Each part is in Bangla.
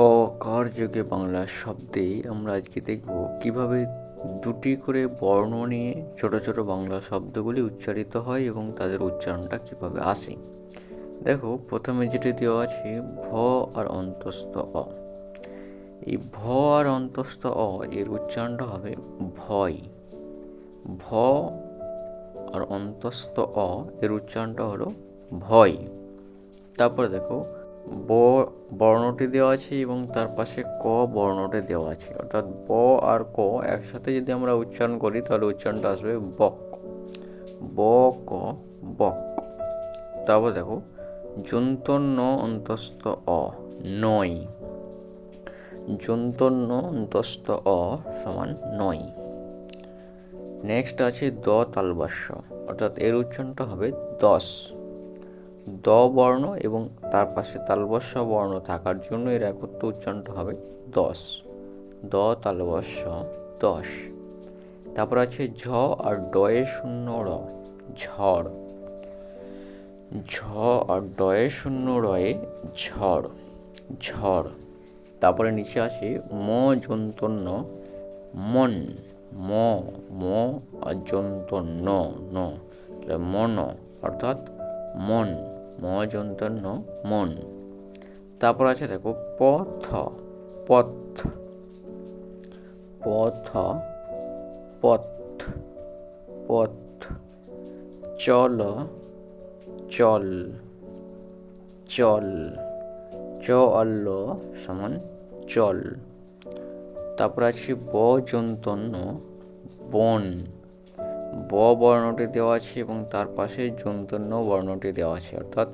অকার যুগে বাংলা শব্দে আমরা আজকে দেখব কীভাবে দুটি করে বর্ণ নিয়ে ছোট ছোট বাংলা শব্দগুলি উচ্চারিত হয় এবং তাদের উচ্চারণটা কীভাবে আসে। দেখো, প্রথমে যেটি দেওয়া আছে, ভ আর অন্তস্থ অ। এই ভ আর অন্তস্থ অ, এর উচ্চারণটা হবে ভয়। ভ আর অন্তস্থ অ, এর উচ্চারণটা হলো ভয়। তারপরে দেখো ব বর্ণটি দেওয়া আছে এবং তার পাশে ক বর্ণটি দেওয়া আছে। অর্থাৎ ব আর ক একসাথে যদি আমরা উচ্চারণ করি, তাহলে উচ্চারণটা আসবে বক। ব ক বক। তারপর দেখো যন্তন্য অন্তস্থ অ, নয়। যন্তন্য অন্তস্থ অ সমান নয়। নেক্সট আছে দ তালবাস্য। অর্থাৎ এর উচ্চারণটা হবে দশ। দ বর্ণ এবং তার পাশে তালবস্য বর্ণ থাকার জন্য এর একত্র উচ্চারণটা হবে দশ। দ, তালবস্য, দশ। তারপর আছে ঝ আর ডয়ে শূন্য র, ঝড়। ঝ আর ডয়ে শূন্য রয়ে ঝড় ঝড়। তারপরে নিচে আছে ম যন্তন্য, মন, ম ম আর যন্তন্য ন মন, অর্থাৎ মন। ম মন। তারপর আছে দেখো পথ পথ। পথ পথ পথ। চল চল চল। চ অল্ল সমান চল। তারপর আছে ব বন। ব বর্ণটি দেওয়া আছে এবং তার পাশে যন্তন্য বর্ণটি দেওয়া আছে। অর্থাৎ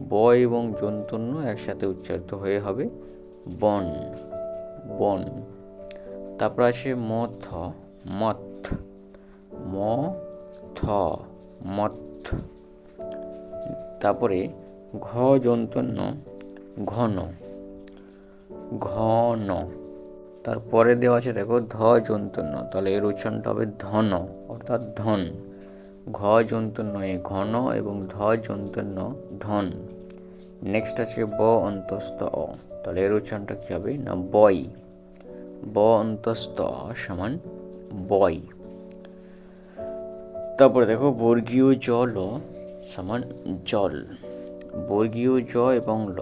ব এবং যন্তন্য একসাথে উচ্চারিত হয়ে হবে বন বন। তারপর আছে মথ মথ ম থ মথ। তারপরে ঘ যন্তন্য, ঘন ঘন। তারপরে দেওয়া আছে, দেখো, ধ যন্তন্য তাহলে এর উচ্চারণটা হবে ধন, অর্থাৎ ধন। ঘ যন্তন্য এ, ঘন এবং ধ যন্তন্য ধন। নেক্সট আছে ব অন্তস্থ। অ তাহলে এর উচ্চারণটা কী হবে? না বই ব অন্তস্থ সমান বই তারপরে দেখো, বর্গীয় জ, ল সমান জল। বর্গীয় জ এবং ল।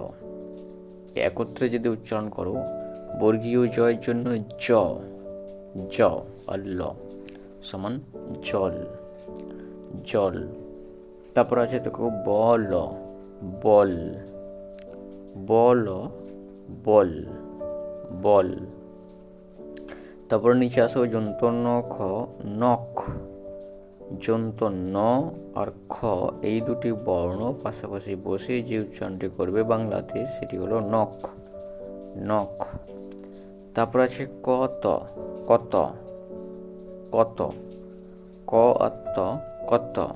একত্রে যদি উচ্চারণ করো বর্গীয় জয়ের জন্য জ জ, আর ল সমান জল জল। তারপর আছে দেখো বল বল বল বল বল। তারপর নিচে আসো যন্তন্য খ, নখ যন্তন্য আর খ। এই দুটি বর্ণ পাশাপাশি বসে যে উচ্চারণটি করবে বাংলাতে সেটি হলো নখ। নখ। তারপর আছে কত কত কত, ক আত্ম কত।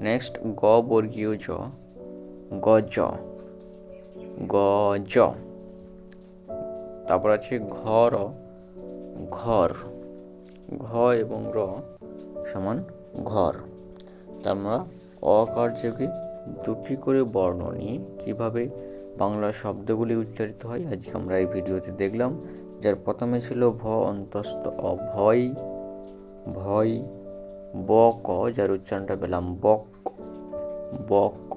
নেক্সট গ বর্গীয় জ গজ গজ তারপর আছে ঘর ঘর, ঘ এবং র সমান ঘর। তা আমরা অকার্যকে দুটি করে বর্ণ নিয়ে কীভাবে বাংলা শব্দগুলি উচ্চারিত হয়। আজকে আমরা এই ভিডিওতে দেখলাম, যার প্রথমে ছিল ভ, অন্তস্থ, অভয়, ভয় ব ক যার উচ্চারণটা পেলাম বক বক,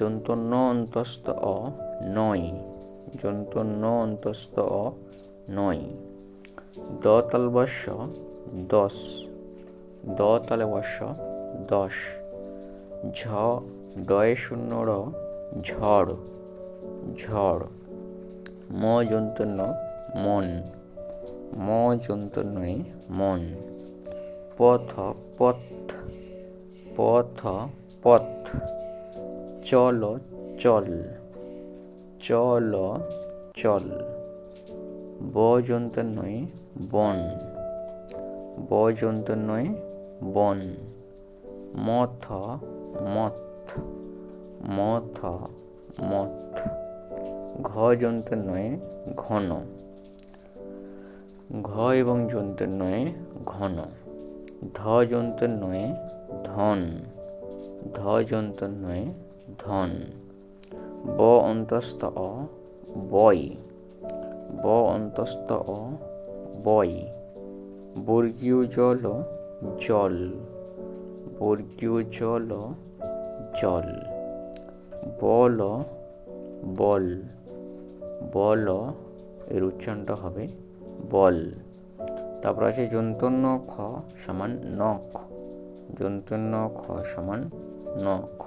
যন্তন্য, অন্তস্থ, অ, নয়, যন্তন্য, অন্তস্থ, অ, নয়, দ তাল তালবস্য দশ, দ তালবস্য দশ, ঝ ডয়ে শূন্য র, ঝড় ঝড়। ম যন্তন্য মন। ম যন্তন্যে মন। পথ পথ। পথ পথ। চল চল। চল চল। ব যন্তন্যে বন। ব যন্তন্যে বন। মথ মথ। মথ মথ। ঘ যন্তন্যয়ে ঘন। ঘ এবং যন্তন্যয়ে ঘন। ধ যন্তন্যয়ে ধন। ধ যন্তন্যয়ে ধন। ব অন্তস্থ অ বই ব অন্তস্থ অ বই বর্গীয় জল জল। বর্গীয় জল জল। বল বল। বল এর উচ্চারণটা হবে বল। তারপর আছে যন্তন্য খ সমান নখ। যন্তন্য খ সমান নখ।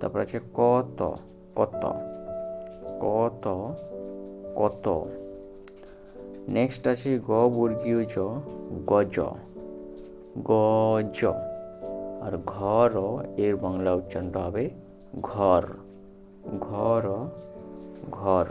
তারপর আছে কত কত কত কত। নেক্সট আছে গ বর্গীয় জ গজ গজ আর ঘর এর বাংলা উচ্চারণটা হবে ঘর। ঘর ঘর।